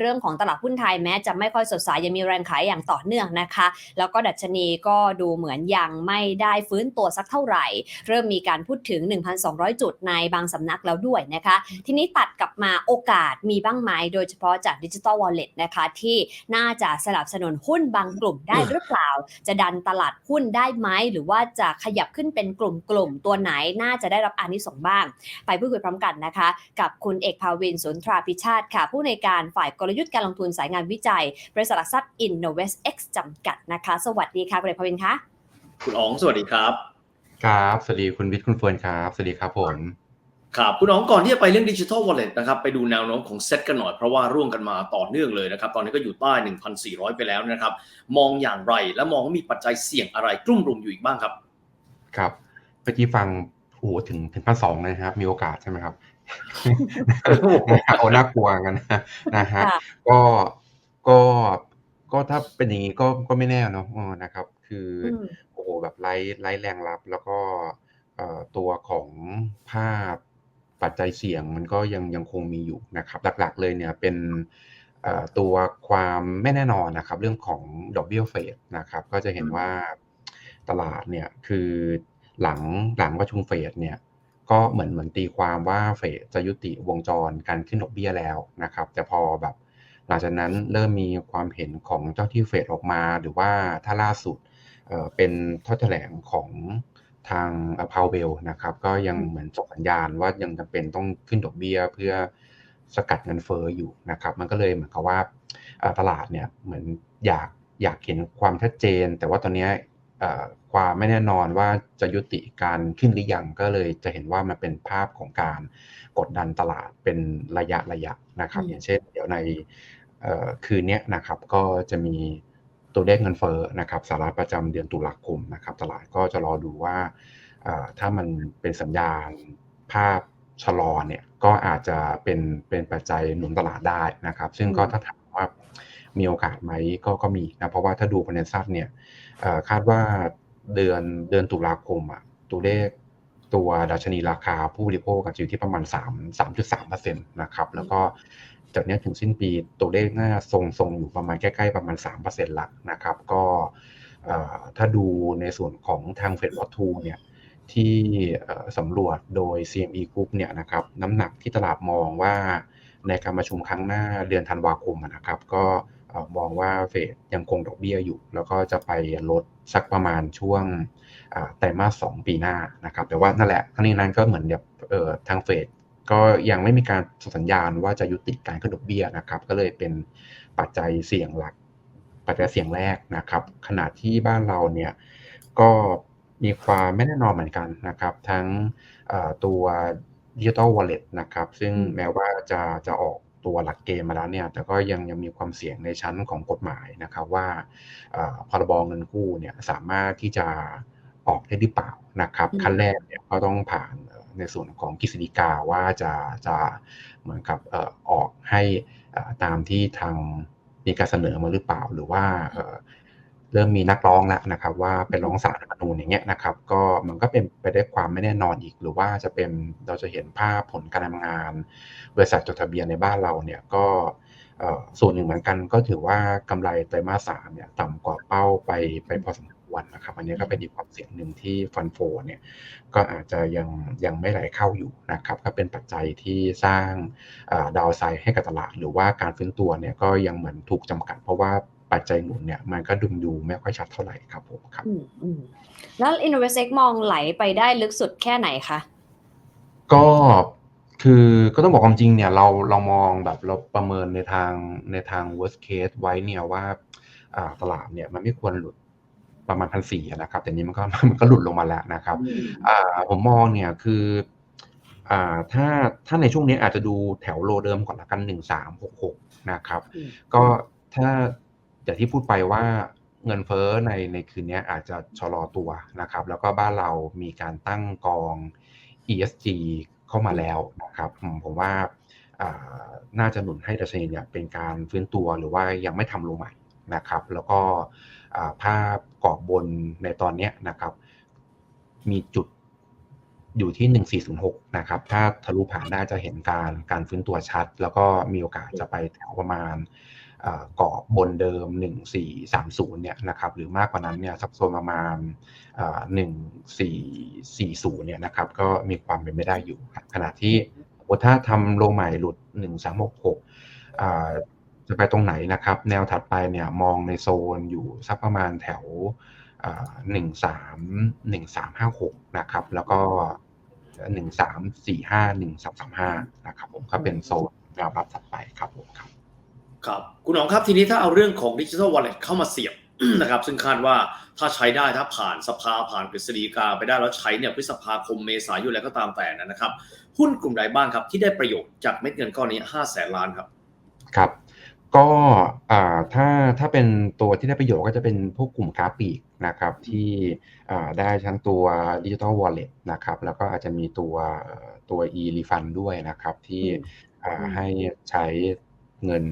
เรื่องของตลาดหุ้นไทยแม้จะไม่ค่อยสดใสยังมีแรงขายอย่างต่อเนื่องนะคะ แล้วก็ดัชนีก็ดูเหมือนยังไม่ได้ฟื้นตัวสักเท่าไหร่ เริ่มมีการพูดถึง 1,200 จุดในบางสำนักแล้วด้วยนะคะ ทีนี้ตัดกลับมาโอกาสมีบ้างไหมโดยเฉพาะจากดิจิ t a ลวอลเล็ตนะคะที่น่าจะสนับสนุนหุ้นบางกลุ่มได้หรือเปล่า จะดันตลาดหุ้นได้ไหมหรือว่าจะขยับขึ้นเป็นกลุ่มๆตัวไหนน่าจะได้รับอานิสงส์บ้าง ไปพูดคุยพร้อมกันนะคะ กับคุณเอกภาวินสุนทราพิชาติค่ะ ผู้ในการฝ่ายกลยุทธ์การลงทุนสายงานวิจัย บริษัทหลักทรัพย์ Innovest X จำกัดนะคะ สวัสดีค่ะคุณเอกภาวินคะคุณอ๋องสวัสดีครับ ครับ สวัสดีคุณวิทย์คุณเฟิร์นครับ สวัสดีครับผมครับคุณอ๋องก่อนที่จะไปเรื่องดิจิทัลวอลเล็ตนะครับไปดูแนวโน้มของเซ็ตกันหน่อยเพราะว่าร่วงกันมาต่อเนื่องเลยนะครับตอนนี้ก็อยู่ใต้ 1,400 ไปแล้วนะครับ มองอย่างไรและมองว่ามีปัจจัยเสี่ยงอะไรกลุ่มรุมอยู่อีกบ้างครับ ครับเมื่อกี้ฟังโอ้โหถึงถึงพันสองเลยนะครับ มีโอกาสใช่ไหมครับ โอ้น่ากลัวกันนะนะฮะค่ะก็ก็ก็ถ้าเป็นอย่างนี้ก็ก็ไม่แน่เนาะเออนะครับ คือออืมโอ้โหแบบไร้ไร้แรงรับ แล้วก็เอ่อตัวของภาพปัจจัยเสี่ยงมันก็ยังยังคงมีอยู่นะครับ หลักๆเลยเนี่ยเป็นเอ่อตัวความไม่แน่นอนนะครับ เรื่องของดอกเบี้ยเฟดนะครับ ก็จะเห็นอืมว่าตลาดเนี่ยคือหลังหลังประชุมเฟดเนี่ย ก็เหมือนเหมือนตีความว่าเฟดจะยุติวงจรการขึ้นดอกเบี้ยแล้วนะครับ แต่พอแบบหลังจากนั้นเริ่มมีความเห็นของเจ้าที่เฟดออกมา หรือว่าถ้าล่าสุดเป็นถ้อยแถลงของทางพาวเวลนะครับ ก็ยังเหมือนส่งสัญญาณว่ายังจำเป็นต้องขึ้นดอกเบี้ยเพื่อสกัดเงินเฟ้ออยู่นะครับ มันก็เลยเหมือนกับว่าตลาดเนี่ยเหมือนอยากอยากเห็นความชัดเจน แต่ว่าตอนนี้ ความไม่แน่นอนว่าจะยุติการขึ้นหรือยังก็เลยจะเห็นว่ามันเป็นภาพของการกดดันตลาดเป็นระยะระยะนะครับอืมอย่างเช่น เดี๋ยวในเอ่อคืนเนี้ยนะครับก็จะมีตัวเลขเงินเฟ้อนะครับสหรัฐประจำเดือนตุลาคมนะครับ ตลาดก็จะรอดูว่าเอ่อถ้ามันเป็นสัญญาณภาพชะลอเนี่ยก็อาจจะเป็นเป็นปัจจัยหนุนตลาดได้นะครับ ซึ่งก็ถ้าถามว่า มีโอกาสไหมก็ก็มีนะเพราะว่าถ้าดูภายในสั้นเนี่ยเอ่อคาดว่าเดือนเดือนตุลาคมอะตัวเลขตัวดัชนีราคาผู้บริโภคอาจจะอยู่ที่ประมาณ 3 3.3%นะครับ แล้วก็จากเนี้ยถึงสิ้นปีตัวเลขน่าทรงทรงอยู่ประมาณใกล้ๆประมาณ 3%ละนะครับ ก็เอ่อถ้าดูในส่วนของทางเฟดวอทูเนี่ยที่เอ่อสำรวจโดย CME Group เนี่ยนะครับน้ำหนักที่ตลาดมองว่าในการประชุมครั้งหน้าเดือนธันวาคมอะนะครับ ก็เอ่อ มองว่าเฟดยังคงดอกเบี้ยอยู่ แล้วก็จะไปลดสักประมาณช่วงอ่ไตรมาสสองปีหน้านะครับ แต่ว่านั่นแหละทั้งนี้นั้นก็เหมือนแบบเอ่อทางเฟดก็ยังไม่มีการส่สัญญาณว่าจะยุติการขึ้นดอกเบี้ยนะครับ ก็เลยเป็นปัจจัยเสี่ยงหลัก ปัจจัยเสี่ยงแรกนะครับ ขณะที่บ้านเราเนี่ยก็มีความไม่แน่นอนเหมือนกันนะครับ ทั้งตัวดิจิ t a ลวอลเล็ตนะครับ ซึ่งแม้ว่าจะจะออก ตัวหลักเกณฑ์มาแล้วเนี่ยแต่ก็ยังยังมีความเสี่ยงในชั้นของกฎหมายนะครับว่าเอ่อพรบเงินกู้เนี่ยสามารถที่จะออกได้หรือเปล่านะครับอืมขั้นแรกเนี่ยก็ต้องผ่านเอ่อในส่วนของกฤษฎีกาว่าจะจะเหมือนกับเอ่อออกให้เอ่อตามที่ทางมีการเสนอมาหรือเปล่า หรือว่า เริ่มมีนักร้องแล้วนะครับ ว่าเป็นร้องศาลรัฐธรรมนูญอย่างเงี้ยนะครับ ก็มันก็เป็นไปได้ความไม่แน่นอนอีก หรือว่าจะเป็นเราจะเห็นภาพผลการทำงาน บริษัทจดทะเบียนในบ้านเราเนี่ยก็ส่วนหนึ่งเหมือนกันก็ถือว่ากำไรไตรมาสสามเนี่ยต่ำกว่าเป้าไปไปพอสมควรนะครับ อันนี้ก็เป็นอีกความเสี่ยงหนึ่งที่ฟันโฟเนี่ยก็อาจจะยังยังไม่ไหลเข้าอยู่นะครับ ก็เป็นปัจจัยที่สร้างดาวไซด์ให้กับตลาด หรือว่าการฟื้นตัวเนี่ยก็ยังเหมือนถูกจำกัด เพราะว่า ปัจจัยหนุนเนี่ยมันก็ดุมดูไม่ค่อยชัดเท่าไหร่ครับผมครับอืมอืมแล้ว Innovest X มองไหลไปได้ลึกสุดแค่ไหนคะก็คือก็ต้องบอกความจริงเนี่ยเราเรามองแบบเราประเมินในทางในทาง worst case ไว้เนี่ยว่าอ่าตลาดเนี่ยมันไม่ควรหลุดประมาณพันสี่นะครับแต่นี้มันก็มันก็หลุดลงมาแล้วนะครับอ่าผมมองเนี่ยคืออ่าถ้าถ้าในช่วงนี้อาจจะดูแถวโลเดิมก่อนละกันหนึ่งสามหกหกนะครับอืมก็ถ้า อย่างที่พูดไปว่าเงินเฟ้อในในคืนนี้อาจจะชะลอตัวนะครับ แล้วก็บ้านเรามีการตั้งกอง ESG เข้ามาแล้วนะครับ ผมว่าน่าจะหนุนให้ดัชนีเนี่ยเป็นการฟื้นตัวหรือว่ายังไม่ทำลงใหม่นะครับ แล้วก็ภาพกรอบบนในตอนนี้นะครับ มีจุดอยู่ที่ 1406 นะครับ ถ้าทะลุผ่านได้จะเห็นการการฟื้นตัวชัด แล้วก็มีโอกาสจะไปแถวประมาณ กรอบบนเดิม 1430เนี่ยนะครับหรือมากกว่านั้นเนี่ยสักโซนประมาณ1440เนี่ยนะครับก็มีความเป็นไปได้อยู่ ขณะที่ถ้าทำโลใหม่หลุด 1366จะไปตรงไหนนะครับ แนวถัดไปเนี่ยมองในโซนอยู่สักประมาณแถวหนึ่งสามหนึ่งสามห้าหกนะครับ แล้วก็หนึ่งสามสี่ห้าหนึ่งสามสามห้านะครับผมก็เป็นโซนแนวรับถัดไปครับผมครับ ครับคุณหนองครับทีนี้ถ้าเอาเรื่องของดิจิทัลวอลเล็ตเข้ามาเสียบนะครับซึ่งคาดว่าถ้าใช้ได้ถ้าผ่านสภาผ่านกฤษฎีกาไปได้แล้วใช้เนี่ยพฤษภาคมเมษายนแล้วก็ตามแต่นะครับ หุ้นกลุ่มใดบ้างครับ ที่ได้ประโยชน์จากเม็ดเงินก้อนนี้5แสนล้านครับ ครับ ก็อ่าถ้าถ้าเป็นตัวที่ได้ประโยชน์ก็จะเป็นพวกกลุ่มค้าปลีกนะครับที่อ่าได้ทั้งตัวดิจิ t a ลวอลเล็ตนะครับแล้วก็อาจจะมีตัวเอ่อตัว e refund ด้วยนะครับที่อืมอ่าอืมให้ใช้เงิน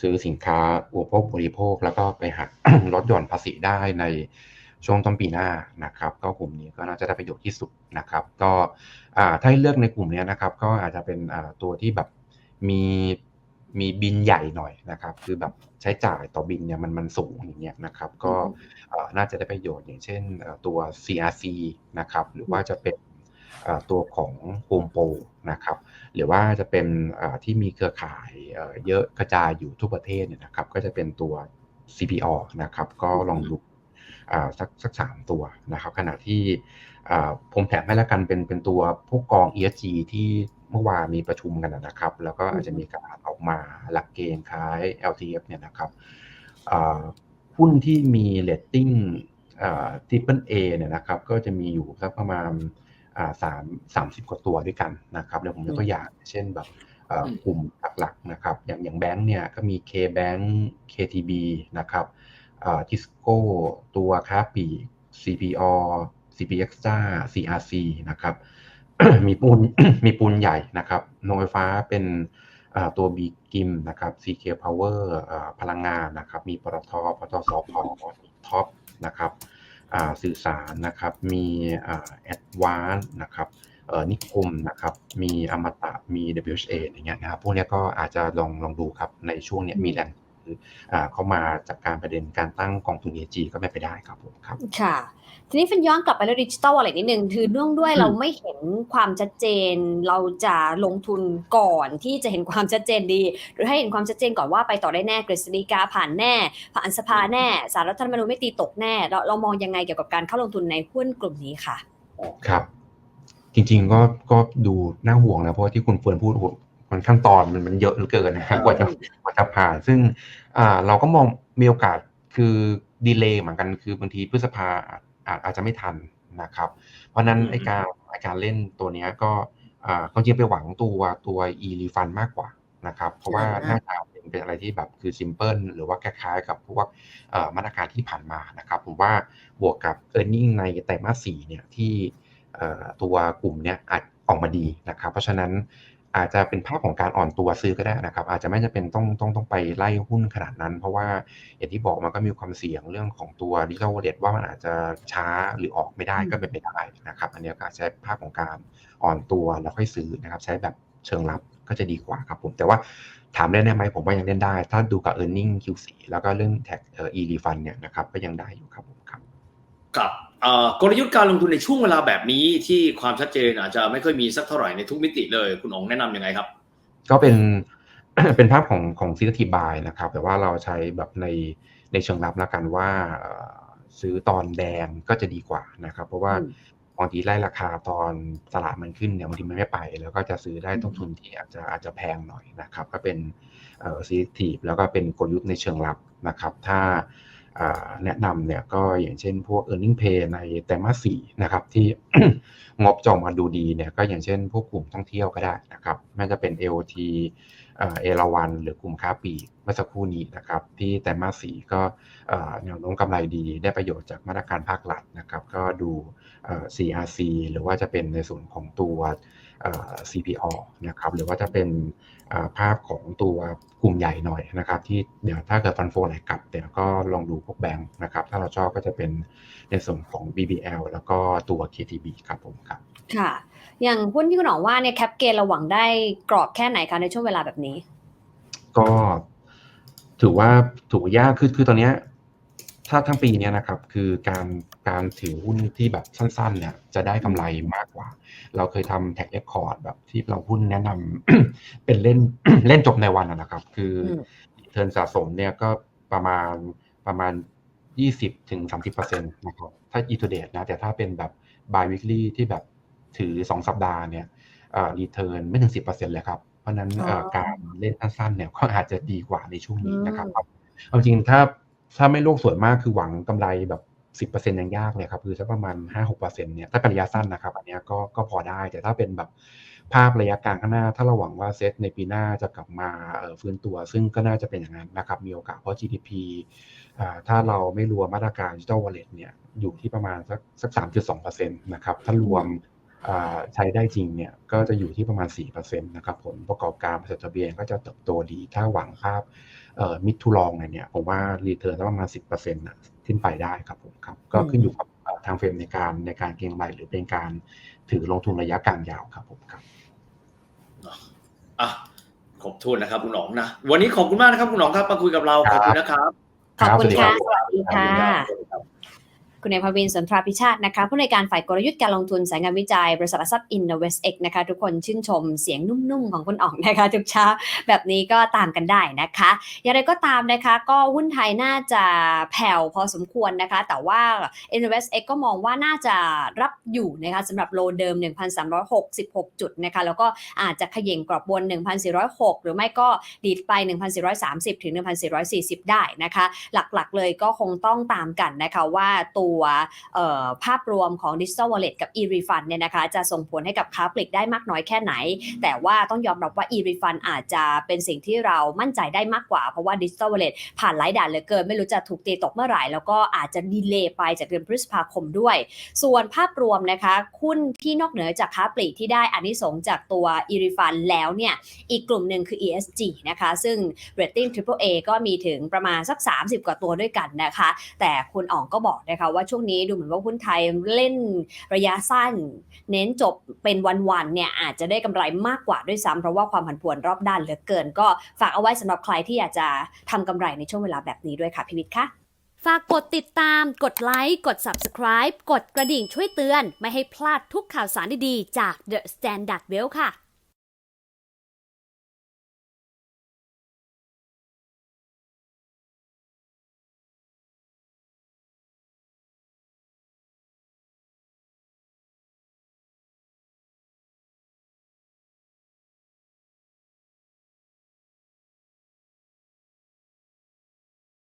ซื้อสินค้าอุปโภคบริโภค แล้วก็ไปหักลดหย่อนภาษีได้ในช่วงต้นปีหน้านะครับก็กลุ่มนี้ก็น่าจะได้ประโยชน์ที่สุดนะครับ ก็อ่าถ้าให้เลือกในกลุ่มเนี้ยนะครับ ก็อาจจะเป็นอ่าตัวที่แบบมีมีบินใหญ่หน่อยนะครับ คือแบบใช้จ่ายต่อบินเนี่ยมันมันสูงอย่างเงี้ยนะครับ ก็เอ่อน่าจะได้ประโยชน์อย่างเช่นเอ่อตัว CRC นะครับ หรือว่าจะเป็นเอ่อ ตัวของ Home Pro นะครับหรือว่าจะเป็นเอ่อที่มีเครือข่ายเอ่อเยอะกระจายอยู่ทั่วประเทศเนี่ยนะครับก็จะเป็นตัว CPO นะครับก็ลองดูอ่าสักสักสามตัวนะครับขณะที่อ่าผมแถมให้แล้วกันเป็นเป็นตัวพวกกอง ESG ที่เมื่อวานมีประชุมกันนะครับ แล้วก็อาจจะมีการออกมาหลักเกณฑ์คล้าย LTF เนี่ยนะครับอ่าหุ้นที่มีเรตติ้งอ่า Triple A เนี่ยนะครับก็จะมีอยู่สักประมาณอ่า สามสามสิบกว่าตัวด้วยกันนะครับเดี๋ยวผมยกตัวอย่างเช่นแบบเอ่ออืมกลุ่มหลักๆนะครับ อย่างอย่างแบงค์เนี่ยก็มี K-Bank KTB นะครับทิสโก้ตัวค้าปลีก CPO CPXA CRC นะครับมีปูนมีปูนใหญ่นะครับโรงไฟฟ้าเป็นเอ่อตัวบีกิมนะครับ CK Power เอ่อพลังงานนะครับ มีปตทปตสพท็อปนะครับอ่า สื่อสารนะครับ มีแอดวานนะครับนิคมนะครับ มีอมตะ มี WHA อย่างเงี้ยนะครับ พวกนี้ก็อาจจะลองลองดูครับ ในช่วงเนี้ยมีแรง ซื้ออ่าเข้ามาจากการประเด็นการตั้งกองทุน ESG ก็ไม่ไปได้ครับผมครับค่ะทีนี้ฟินย้อนกลับไปเรื่องดิจิตอลอะไรนิดนึงคือเนื่องด้วยอืมเราไม่เห็นความชัดเจน เราจะลงทุนก่อนที่จะเห็นความชัดเจนดี หรือให้เห็นความชัดเจนก่อนว่าไปต่อได้แน่กฤษฎีกาผ่านแน่ ผ่านสภาแน่สารรัฐธรรมนูญไม่ตีตกแน่ เราเรามองยังไงเกี่ยวกับการเข้าลงทุนในหุ้นกลุ่มนี้ค่ะ ครับ จริงๆก็ก็ดูน่าห่วงนะเพราะว่าที่คุณเฟิร์นพูดโอ้โห มันขั้นตอนมันมันเยอะเหลือเกินนะครับกว่าจะกว่าจะผ่าน ซึ่งอ่าเราก็มองมีโอกาสคือดีเลย์เหมือนกันคือบางทีพฤษภาอาจอาจอาจจะไม่ทันนะครับ เพราะฉะนั้นอืมไอการไอการเล่นตัวเนี้ยก็อ่าเขาจริงไปหวังตัวตัว e refund มากกว่านะครับ เพราะว่าอ่าน่าจะเป็นเป็นอะไรที่แบบคือ simple หรือว่าคล้ายๆกับพวกเอ่อมาตรการที่ผ่านมานะครับ ผมว่าบวกกับ e a r n i n g ในไตรมาสสี่เนี่ยที่เอ่อตัวกลุ่มเนี้ยอาจออกมาดีนะครับ เพราะฉะนั้น อาจจะเป็นภาพของการอ่อนตัวซื้อก็ได้นะครับ อาจจะไม่จำเป็นต้องต้องต้องไปไล่หุ้นขนาดนั้น เพราะว่าอย่างที่บอกมันก็มีความเสี่ยงเรื่องของตัวดิจิทัลวอลเล็ตว่ามันอาจจะช้าหรือออกไม่ได้ก็เป็นไปได้นะครับ อันนี้ก็ใช้ภาพของการอ่อนตัวแล้วค่อยซื้อนะครับ ใช้แบบเชิงรับก็จะดีกว่าครับผม แต่ว่าถามเล่นได้ไหมผมว่ายังเล่นได้ ถ้าดูกับ e a r n i n g Q4 แล้วก็เรื่องแท็กเอ่อ e refund เนี่ยนะครับก็ยังได้อยู่ครับผมครับกับ กลยุทธ์การลงทุนในช่วงเวลาแบบนี้ที่ความชัดเจนอาจจะไม่ค่อยมีสักเท่าไหร่ในทุกมิติเลยคุณอ๋องแนะนำยังไงครับ ก็เป็นเป็นภาพของของซีทีบายนะครับ แต่ว่าเราใช้แบบในในเชิงรับแล้วกันว่าเอ่อซื้อตอนแดงก็จะดีกว่านะครับ เพราะว่าอืมบางทีไล่ราคาตอนตลาดมันขึ้นเนี่ยบางทีมันไม่ไป แล้วก็จะซื้อได้ต้นทุนที่อาจจะอาจจะแพงหน่อยนะครับ ก็เป็นเอ่อซีทีฟแล้วก็เป็นกลยุทธ์ในเชิงรับนะครับ ถ้าอ่า แนะนำเนี่ยก็อย่างเช่นพวก e a r n i n g pay ในไตรมาสสี่นะครับที่งบจออกมาดูดีเนี่ยก็อย่างเช่นพวกกลุ่มท่องเที่ยวก็ได้นะครับไม่จะเป็น AOT เอ่อเอราวันหรือกลุ่มค้าปลีกเมื่อสักครู่นี้นะครับที่ไตรมาสสี่ก็แนวโน้มกำไรดีได้ประโยชน์จากมาตรการภาครัฐนะครับก็ดูเอ่อ CRC หรือว่าจะเป็นในส่วนของตัว CPO นะครับหรือว่าจะเป็นเอ่อภาพของตัวกลุ่มใหญ่หน่อยนะครับ ที่เดี๋ยวถ้าเกิดฟันโฟไหลกลับเดี๋ยวก็ลองดูพวกแบงค์นะครับ ถ้าเราชอบก็จะเป็นในส่วนของ BBL แล้วก็ตัว KTB ครับผมครับ ค่ะ อย่างหุ้นที่คุณหนองว่าเนี่ยแคปเกนเราหวังได้กรอบแค่ไหนคะในช่วงเวลาแบบนี้ ก็ถือว่าถือว่ายากคือคือตอนเนี้ยถ้าทั้งปีเนี้ยนะครับ คือการ การถือหุ้นที่แบบสั้นๆ เนี่ยจะได้กำไรมากกว่า เราเคยทำแท็กเอ c คอร์ดแบบที่เราหุ้นแนะนำเป็นเล่นเล่นจบในวันอะนะครับ คืออมเทิร์นสะสมเนี่ยก็ประมาณประมาณยี่สิบถึงสามสิบเปอร์เซ็นต์นะครับ ถ้า e to date นะ แต่ถ้าเป็นแบบ by weekly ที่แบบถือสองสัปดาห์เนี่ยอ่า return ไม่ถึงสิบเปอร์เซ็นต์เลยครับ เพราะฉะนั้นเอ่ออ๋อการเล่นสั้นๆเนี่ยก็อาจจะดีกว่าในช่วงนี้นะครับอืมเอาจริงถ้าถ้าไม่โลกสวยมากคือหวังกำไรแบบ สิบเปอร์เซ็นยังยากเลยครับ คือสักประมาณห้าหกเปอร์เซ็นเนี่ยถ้าเป็นระยะสั้นนะครับอันนี้ก็ก็พอได้ แต่ถ้าเป็นแบบภาพระยะกลางข้างหน้า ถ้าเราหวังว่าเซตในปีหน้าจะกลับมาฟื้นตัว ซึ่งก็น่าจะเป็นอย่างนั้นนะครับ มีโอกาสเพราะ GDP ถ้าเราไม่รวมมาตรการ Digital Wallet เนี่ยอยู่ที่ประมาณสักสักสามจุดสองเปอร์เซ็นต์นะครับถ้ารวม ใช้ได้จริงเนี่ยก็จะอยู่ที่ประมาณสี่เปอร์เซ็นต์นะครับผลประกอบการบริษัททะเบียนก็จะเติบโตดี ถ้าหวังภาพเอ่อมิดทูลองเนี่ยผมว่ารีเทิร์นประมาณสิบเปอร์เซ็นต์ขึ้นไปได้ครับผมครับก็ขึ้นอยู่กับเอ่อทางเฟรมในการในการเก็งกำไรหรือเป็นการถือลงทุนระยะกลางยาวครับผมครับอะครบถ้วนนะครับคุณหนองนะ วันนี้ขอบคุณมากนะครับคุณหนองครับมาคุยกับเราขอบคุณนะครับขอบคุณครัค่ะบสวัสดีค่ะ คุณเอกภวินสนทราพิชาตินะคะผู้ในการฝ่ายกลยุทธ์การลงทุนสายงานวิจัย บริษัทหลักทรัพย์ Invest X นะคะทุกคนชื่นชมเสียงนุ่มๆ ของคุณอ๋องนะคะทุกเช้าแบบนี้ก็ตามกันได้นะคะ อย่างไรก็ตามนะคะก็หุ้นไทยน่าจะแผ่วพอสมควรนะคะ แต่ว่า Invest X ก็มองว่าน่าจะรับอยู่นะคะสำหรับโลเดิม 1,366 จุดนะคะแล้วก็อาจจะขย่งกรอบบน 1,406 หรือไม่ก็ดีดไป 1,430 ถึง 1,440 ได้นะคะ หลักๆเลยก็คงต้องตามกันนะคะว่าตัวเอ่อภาพรวมของ Digital Wallet กับ e-refund เนี่ยนะคะจะส่งผลให้กับค้าปลีกได้มากน้อยแค่ไหน แต่ว่าต้องยอมรับว่า e-refund อาจจะเป็นสิ่งที่เรามั่นใจได้มากกว่า เพราะว่า Digital Wallet ผ่านหลายด่านเหลือเกิน ไม่รู้จะถูกตีตกเมื่อไหร่ แล้วก็อาจจะดีเลย์ไปจากเดือนพฤษภาคมด้วย ส่วนภาพรวมนะคะหุ้นที่นอกเหนือจากค้าปลีกที่ได้อานิสงส์จากตัว e-refund แล้วเนี่ยอีกกลุ่มหนึ่งคือ ESG นะคะซึ่ง rating triple A ก็มีถึงประมาณสัก 30 กว่าตัวด้วยกันนะคะ แต่คุณอ๋องก็บอกนะคะว่าช่วงนี้ดูเหมือนว่าหุ้นไทยเล่นระยะสั้น เน้นจบเป็นวันๆเนี่ยอาจจะได้กำไรมากกว่าด้วยซ้ำเพราะว่าความผันผวนรอบด้านเหลือเกิน ก็ฝากเอาไว้สำหรับใครที่อยากจะทำกำไรในช่วงเวลาแบบนี้ด้วยค่ะพิวิทย์ค่ะฝากกดติดตาม กดไลค์ กด Subscribe กดกระดิ่งช่วยเตือน ไม่ให้พลาดทุกข่าวสารดีๆ จาก The Standard Well ค่ะ